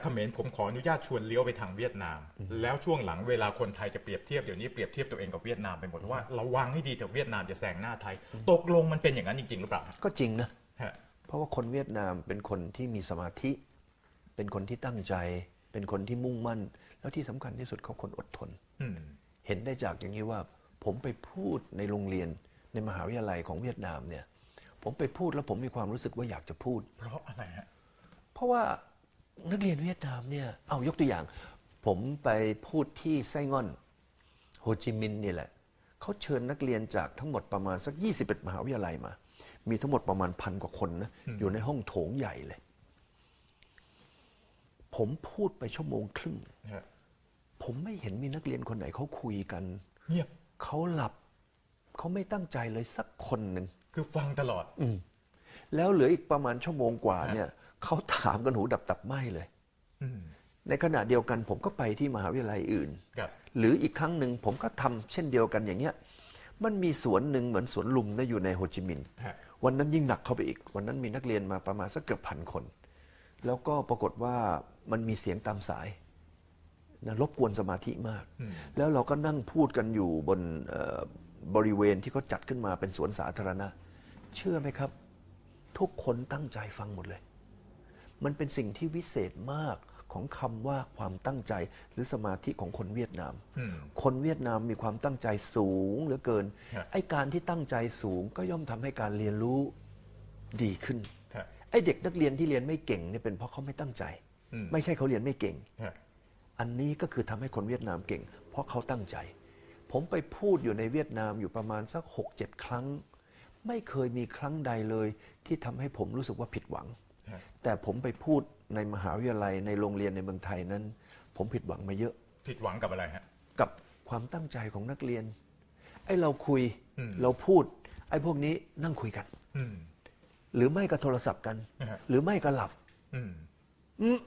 เขมรผมขออนุญาตชวนเลี้ยวไปทางเวียดนาม แล้วช่วงหลังเวลาคนไทยจะเปรียบเทียบเดี๋ยวนี้เปรียบเทียบตัวเองกับเวียดนามไปหมดว่าระวังให้ดีแต่เวียดนามจะแซงหน้าไทย ตกลงมันเป็นอย่างนั้นจริง ๆ หรือเปล่าก็จริงนะฮะเพราะว่าคนเวียดนามเป็นคนที่มีสมาธิ เป็นคนที่ตั้งใจ เป็นคนที่มุ่งมั่น แล้วที่สำคัญที่สุดเขาคนอดทนอืมเห็นได้จากอย่างนี้ว่า ผมไปพูดในโรงเรียนในมหาวิทยาลัยของเวียดนามเนี่ย ผมไปพูดแล้วผมมีความรู้สึกว่าอยากจะพูด เพราะอะไรฮะเพราะว่า นักเรียนเวียดนามเนี่ยเอายกตัวอย่าง ผมไปพูดที่ไส้ง่อนโฮจิมินห์นี่แหละเขาเชิญนักเรียนจากทั้งหมดประมาณสัก 21 มหาวิทยาลัยมา มีทั้งหมดประมาณพันกว่าคนนะอยู่ในห้องโถงใหญ่เลย ผมพูดไปชั่วโมงครึ่งฮะผมไม่เห็นมีนักเรียนคนไหนเขาคุยกันเงียบเขาหลับ เขาไม่ตั้งใจเลยสักคนหนึ่ง คือฟังตลอดแล้วเหลืออีกประมาณชั่วโมงกว่าเนี่ย เขาถามกันหูดับตับไหมเลยอืมในขณะเดียวกันผมก็ไปที่มหาวิทยาลัยอื่นครับหรืออีกครั้งหนึ่งผมก็ทำเช่นเดียวกันอย่างเงี้ย มันมีสวนหนึ่งเหมือนสวนลุมนะอยู่ในโฮจิมินห์ฮะวันนั้นยิ่งหนักเข้าไปอีก วันนั้นมีนักเรียนมาประมาณสักเกือบพันคน แล้วก็ปรากฏว่ามันมีเสียงตามสายนะรบกวนสมาธิมาก แล้วเราก็นั่งพูดกันอยู่บนเอ่อบริเวณที่เขาจัดขึ้นมาเป็นสวนสาธารณะ เชื่อไหมครับ ทุกคนตั้งใจฟังหมดเลย มันเป็นสิ่งที่วิเศษมากของคำว่าความตั้งใจหรือสมาธิของคนเวียดนามอืมคนเวียดนามมีความตั้งใจสูงเหลือเกินฮะไอ้การที่ตั้งใจสูงก็ย่อมทำให้การเรียนรู้ดีขึ้นฮะไอ้เด็กนักเรียนที่เรียนไม่เก่งเนี่ยเป็นเพราะเขาไม่ตั้งใจอืมไม่ใช่เขาเรียนไม่เก่งฮะอันนี้ก็คือทำให้คนเวียดนามเก่ง เพราะเขาตั้งใจ ผมไปพูดอยู่ในเวียดนามอยู่ประมาณสัก 6 7 ครั้ง ไม่เคยมีครั้งใดเลยที่ทำให้ผมรู้สึกว่าผิดหวังฮะ แต่ผมไปพูดในมหาวิทยาลัยในโรงเรียนในเมืองไทยนั้น ผมผิดหวังมาเยอะ ผิดหวังกับอะไรฮะ กับความตั้งใจของนักเรียน ไอ้เราคุยอืมเราพูด ไอ้พวกนี้นั่งคุยกันอืมหรือไม่ก็โทรศัพท์กันนะฮะหรือไม่ก็หลับอืมอืม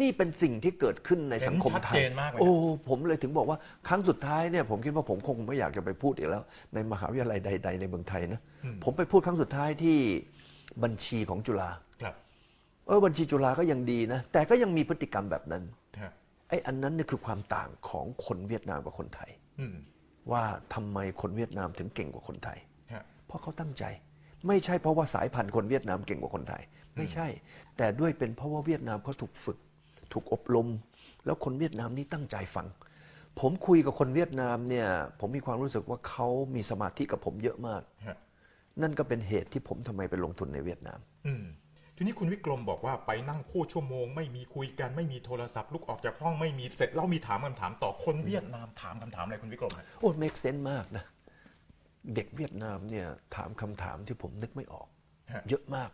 นี่เป็นสิ่งที่เกิดขึ้นในสังคมเห็นชัดไทยเจนมากเลยนะโอ้ผมเลยถึงบอกว่าครั้งสุดท้ายเนี่ยผมคิดว่าผมคงไม่อยากจะไปพูดอีกแล้ว ในมหาวิทยาลัยใด ๆ ในเมืองไทยนะผมไปพูดครั้งสุดท้ายที่ บัญชีของจุฬาครับ เออบัญชีจุฬาก็ยังดีนะ แต่ก็ยังมีพฤติกรรมแบบนั้นฮะไอ้อันนั้นเนี่ยคือความต่างของคนเวียดนามกับคนไทย อืมว่าทำไมคนเวียดนามถึงเก่งกว่าคนไทย ฮะเพราะเขาตั้งใจ ไม่ใช่เพราะว่าสายพันธุ์คนเวียดนามเก่งกว่าคนไทย ไม่ใช่ แต่ด้วยเป็นเพราะว่าเวียดนามเขาถูกฝึก ถูกอบรม แล้วคนเวียดนามนี่ตั้งใจฟัง ผมคุยกับคนเวียดนามเนี่ย ผมมีความรู้สึกว่าเขามีสมาธิกับผมเยอะมาก ฮะ นั่นก็เป็นเหตุที่ผมทำไมไปลงทุนในเวียดนาม อืมทีนี้คุณวิกรมบอกว่าไปนั่งพูดชั่วโมง ไม่มีคุยกันไม่มีโทรศัพท์ลุกออกจากห้องไม่มีเสร็จแล้วมีถามคำถามต่อคนเวียดนามถามคำถามอะไรคุณวิกรมฮะโอ้ make sense มากนะเด็กเวียดนามเนี่ยถามคำถามที่ผมนึกไม่ออก ฮะ เยอะมาก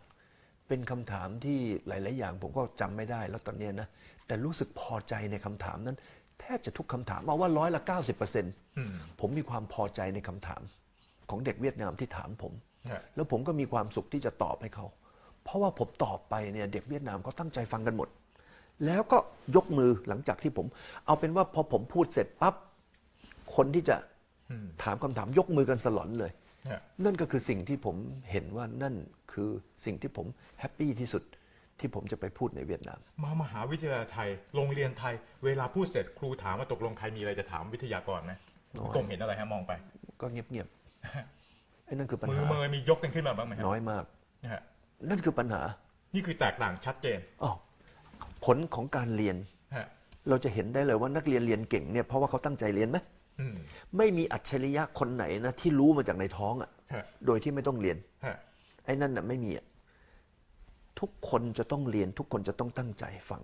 เป็นคำถามที่หลาย ๆ อย่างผมก็จำไม่ได้แล้วตอนเนี้ยนะ แต่รู้สึกพอใจในคำถามนั้น แทบจะทุกคำถามเอาว่าร้อยละ 90%อืมผมมีความพอใจในคำถามของเด็กเวียดนามที่ถามผมฮะ แล้วผมก็มีความสุขที่จะตอบให้เขา เพราะว่าผมตอบไปเนี่ยเด็กเวียดนามเขาตั้งใจฟังกันหมด แล้วก็ยกมือหลังจากที่ผม เอาเป็นว่าพอผมพูดเสร็จปั๊บคนที่จะอืมถามคำถามยกมือกันสลอนเลยฮะนั่นก็คือสิ่งที่ผมเห็นว่านั่นคือสิ่งที่ผมแฮปปี้ที่สุดที่ผมจะไปพูดในเวียดนาม มามหาวิทยาลัยไทย โรงเรียนไทย เวลาพูดเสร็จครูถามว่าตกลงใครมีอะไรจะถามวิทยากรไหมน้อยกรมเห็นอะไรฮะมองไป ก็เงียบๆ ไอ้นั่นคือปัญมือหา เมยมียกกันขึ้นมาบ้างไหมฮะน้อยมาก นะฮะนั่นคือปัญหานี่คือแตกต่างชัดเจนอ๋อผลของการเรียนฮะเราจะเห็นได้เลยว่านักเรียนเรียนเก่งเนี่ยเพราะว่าเขาตั้งใจเรียนไหมอืมไม่มีอัจฉริยะคนไหนนะที่รู้มาจากในท้องอะฮะโดยที่ไม่ต้องเรียน ฮะไอ้นั่นน่ะไม่มีอะทุกคนจะต้องเรียน ทุกคนจะต้องตั้งใจฟัง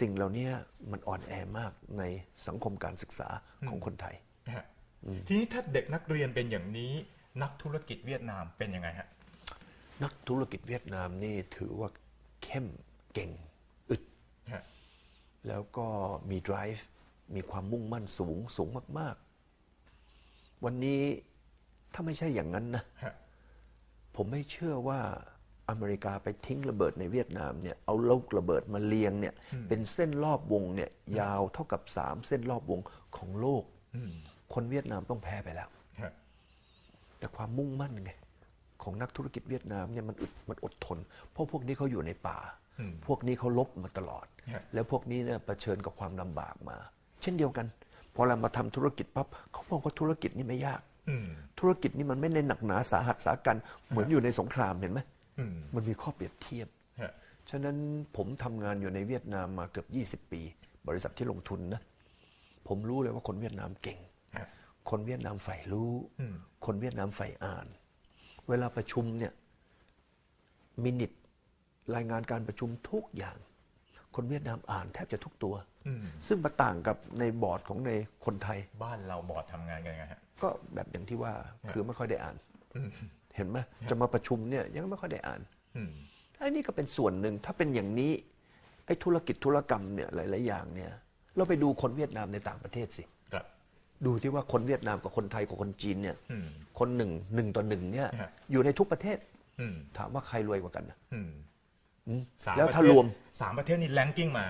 สิ่งเหล่านี้มันอ่อนแอมากในสังคมการศึกษาของคนไทยฮะ ทีนี้ถ้าเด็กนักเรียนเป็นอย่างนี้ นักธุรกิจเวียดนามเป็นยังไงฮะนักธุรกิจเวียดนามนี่ถือว่าเข้มเก่งอึดฮะแล้วก็มี drive มีความมุ่งมั่นสูงสูงมาก ๆ วันนี้ถ้าไม่ใช่อย่างนั้นนะฮะผมไม่เชื่อว่าอเมริกาไปทิ้งระเบิดในเวียดนามเนี่ยเอาลูกระเบิดมาเรียงเนี่ยเป็นเส้นรอบวงเนี่ยยาวเท่ากับสามเส้นรอบวงของโลกอืม คนเวียดนามต้องแพ้ไปแล้วฮะแต่ความมุ่งมั่นไงของนักธุรกิจเวียดนามเนี่ยมันอึดมันอดทน เพราะพวกนี้เขาอยู่ในป่าอืมพวกนี้เขาลบมาตลอดฮะแล้วพวกนี้เนี่ยเผชิญกับความลำบากมา เช่นเดียวกัน พอเรามาทำธุรกิจปั๊บเขาบอกว่าธุรกิจนี่ไม่ยากอืมธุรกิจนี่มันไม่ได้หนักหนาสาหัสสากันเหมือนอยู่ในสงครามเห็นไหมอืมมันมีข้อเปรียบเทียบฮะฉะนั้นผมทำงานอยู่ในเวียดนามมาเกือบ 20 ปี บริษัทที่ลงทุนนะผมรู้เลยว่าคนเวียดนามเก่งฮะ คนเวียดนามใฝ่รู้อืมคนเวียดนามใฝ่อ่าน เวลาประชุมเนี่ยมินิทรายงานการประชุมทุกอย่าง คนเวียดนามอ่านแทบจะทุกตัวอืมซึ่งมาต่างกับในบอร์ดของในคนไทย บ้านเราบอร์ดทำงานกันยังไงฮะก็แบบอย่างที่ว่าคือไม่ค่อยได้อ่านอืมเห็นไหมจะมาประชุมเนี่ยยังไม่ค่อยได้อ่านอืมไอ้นี่ก็เป็นส่วนหนึ่งถ้าเป็นอย่างนี้ไอ้ธุรกิจธุรกรรมเนี่ยหลาย ๆ อย่างเนี่ยเราไปดูคนเวียดนามในต่างประเทศสิครับ ดูที่ว่าคนเวียดนามกับคนไทยกับคนจีนเนี่ยอืมคนหนึ่งหนึ่งต่อหนึ่งเนี่ยฮะอยู่ในทุกประเทศอืมถามว่าใครรวยกว่ากันนะอืมอืมสมแล้วถ้าปะเทศรวมสามประเทศนี่แรงกิ้งมา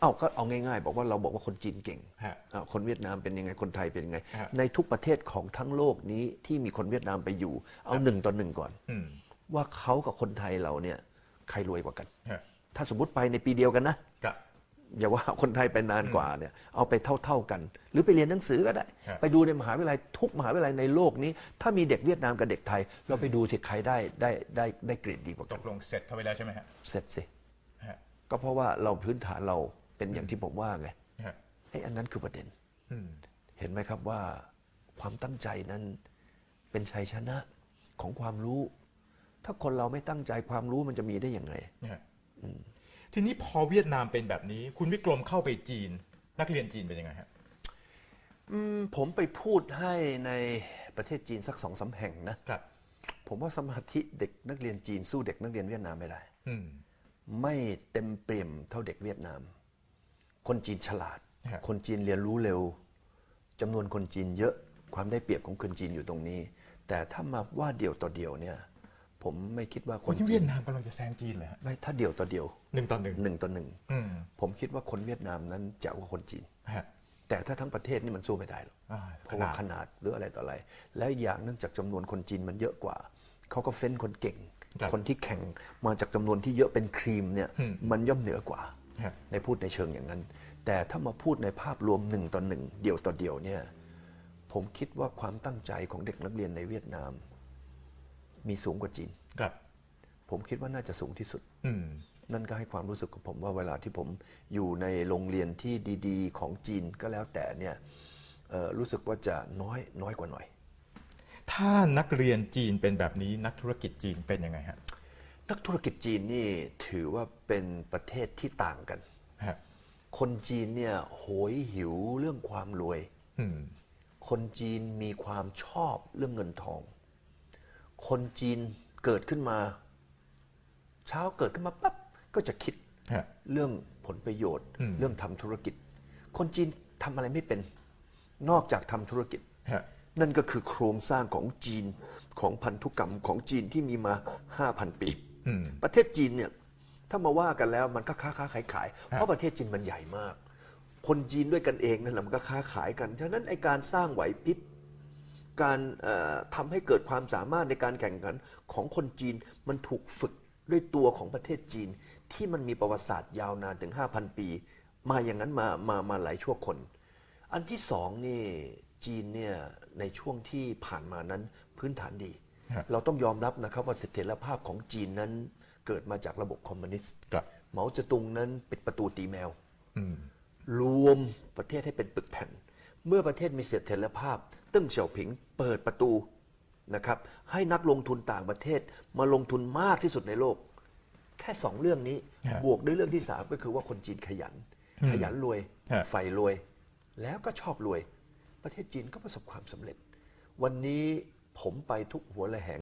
เอ้าก็เอาง่ายๆ บอกว่าเราบอกว่าคนจีนเก่งฮะอ้าวคนเวียดนามเป็นยังไงคนไทยเป็นยังไงฮะในทุกประเทศของทั้งโลกนี้ที่มีคนเวียดนามไปอยู่ เอาหนึ่งต่อหนึ่งก่อนอืมว่าเขากับคนไทยเราเนี่ยใครรวยกว่ากันฮะถ้าสมมติไปในปีเดียวกันนะกับ อย่าว่าคนไทยไปนานกว่าเนี่ยเอาไปเท่าๆกัน หรือไปเรียนหนังสือก็ได้ ครับ ไปดูในมหาวิทยาลัยทุกมหาวิทยาลัยในโลกนี้ ถ้ามีเด็กเวียดนามกับเด็กไทย เราไปดูสิใครได้ได้ได้ได้เกรดดีกว่าตกันกลงเสร็จเข้าไปแล้วใช่ไหมฮะเสร็จสิ ฮะก็เพราะว่าเราพื้นฐานเราเป็นอย่างที่ผมว่าไงฮะไอ้อันนั้นคือประเด็น อืมเห็นไหมครับว่าความตั้งใจนั้นเป็นชัยชนะของความรู้ ถ้าคนเราไม่ตั้งใจความรู้มันจะมีได้ยังไงนะฮะ ทีนี้พอเวียดนามเป็นแบบนี้ คุณวิกรมเข้าไปจีน นักเรียนจีนเป็นยังไงฮะอืมผมไปพูดให้ในประเทศจีนสักสองสาแห่งนะครับ ผมว่าสมาธิเด็กนักเรียนจีนสู้เด็กนักเรียนเวียดนามไม่ได้ อืม ไม่เต็มเปี่ยมเท่าเด็กเวียดนาม คนจีนฉลาด ครับ คนจีนเรียนรู้เร็วจำนวนคนจีนเยอะความได้เปรียบของคนจีนอยู่ตรงนี้ แต่ถ้ามาว่าเดี่ยวต่อเดี่ยวเนี่ย ผมไม่คิดว่าคคนนที่จีเวียนดนามกำลังจะแซงจีนเลยฮะไม่ถ้าเดี่ยวต่อเดี่ยวหนึ่งต่อหนึ่งหนึ่งต่อหนึ่งอืมผมคิดว่าคนเวียดนามนั้นจะกว่าคนจีนฮะแต่ถ้าทั้งประเทศนี่มันสู้ไม่ได้หรอกอ่าเพราะว่าขขนาดนาดหรืออะไรต่ออะไร และอีกอย่างเนื่องจากจำนวนคนจีนมันเยอะกว่าเขาก็เฟ้นคนเก่งครับคนที่แข่งมาจากจำนวนที่เยอะเป็นครีมเนี่ยอืมมันย่อมเหนือกว่าฮะในพูดในเชิงอย่างนั้น แต่ถ้ามาพูดในภาพรวมหนึ่งต่อหนึ่งเดี่ยวต่อเดี่ยวเนี่ยผมคิดว่าความตั้งใจของเด็กนักเรียนในเวียดนาม มีสูงกว่าจีนครับ ผมคิดว่าน่าจะสูงที่สุดอืมนั่นก็ให้ความรู้สึกกับผมว่าเวลาที่ผมอยู่ในโรงเรียนที่ดีๆ ของจีนก็แล้วแต่เนี่ยเอ่อรู้สึกว่าจะน้อยน้อยกว่าหน่อย ถ้านักเรียนจีนเป็นแบบนี้นักธุรกิจจีนเป็นยังไงฮะนักธุรกิจจีนนี่ถือว่าเป็นประเทศที่ต่างกันฮะคนจีนเนี่ยโหยหิวเรื่องความรวยอืมคนจีนมีความชอบเรื่องเงินทอง คนจีนเกิดขึ้นมา เช้าเกิดขึ้นมาปั๊บก็จะคิดฮะเรื่องผลประโยชน์อืมเรื่องทำธุรกิจ คนจีนทำอะไรไม่เป็น นอกจากทำธุรกิจฮะนั่นก็คือโครงสร้างของจีนของพันธุกรรมของจีนที่มีมา 5,000 ปีอืมประเทศจีนเนี่ยถ้ามาว่ากันแล้วมันก็ค้าค้าขายขายเพราะประเทศจีนมันใหญ่มาก คนจีนด้วยกันเองนั่นแหละมันก็ค้าขายกัน ฉะนั้นไอการสร้างไหวพริบ การเอ่อทำให้เกิดความสามารถในการแข่งขันของคนจีนมันถูกฝึกด้วยตัวของประเทศจีน ที่มันมีประวัติศาสตร์ยาวนานถึง 5,000 ปี มาอย่างนั้นมามามาหลายชั่วคน อันที่สองนี่จีนเนี่ยในช่วงที่ผ่านมานั้นพื้นฐานดีฮะเราต้องยอมรับนะครับว่าเสถียรภาพของจีนนั้น เกิดมาจากระบบคอมมิวนิสต์ครับเหมาเจ๋อตุงนั้นปิดประตูตีแมวอืมรวมประเทศให้เป็นปึกแผ่น เมื่อประเทศมีเสถียรภาพตึ้งเสี่ยวผิงเปิดประตูนะครับให้นักลงทุนต่างประเทศมาลงทุนมากที่สุดในโลก แค่สองเรื่องนี้ฮะบวกด้วยเรื่องที่สามก็คือว่าคนจีนขยัน ขยันรวยฮะใฝ่รวย แล้วก็ชอบรวย ประเทศจีนก็ประสบความสำเร็จ วันนี้ผมไปทุกหัวระแหง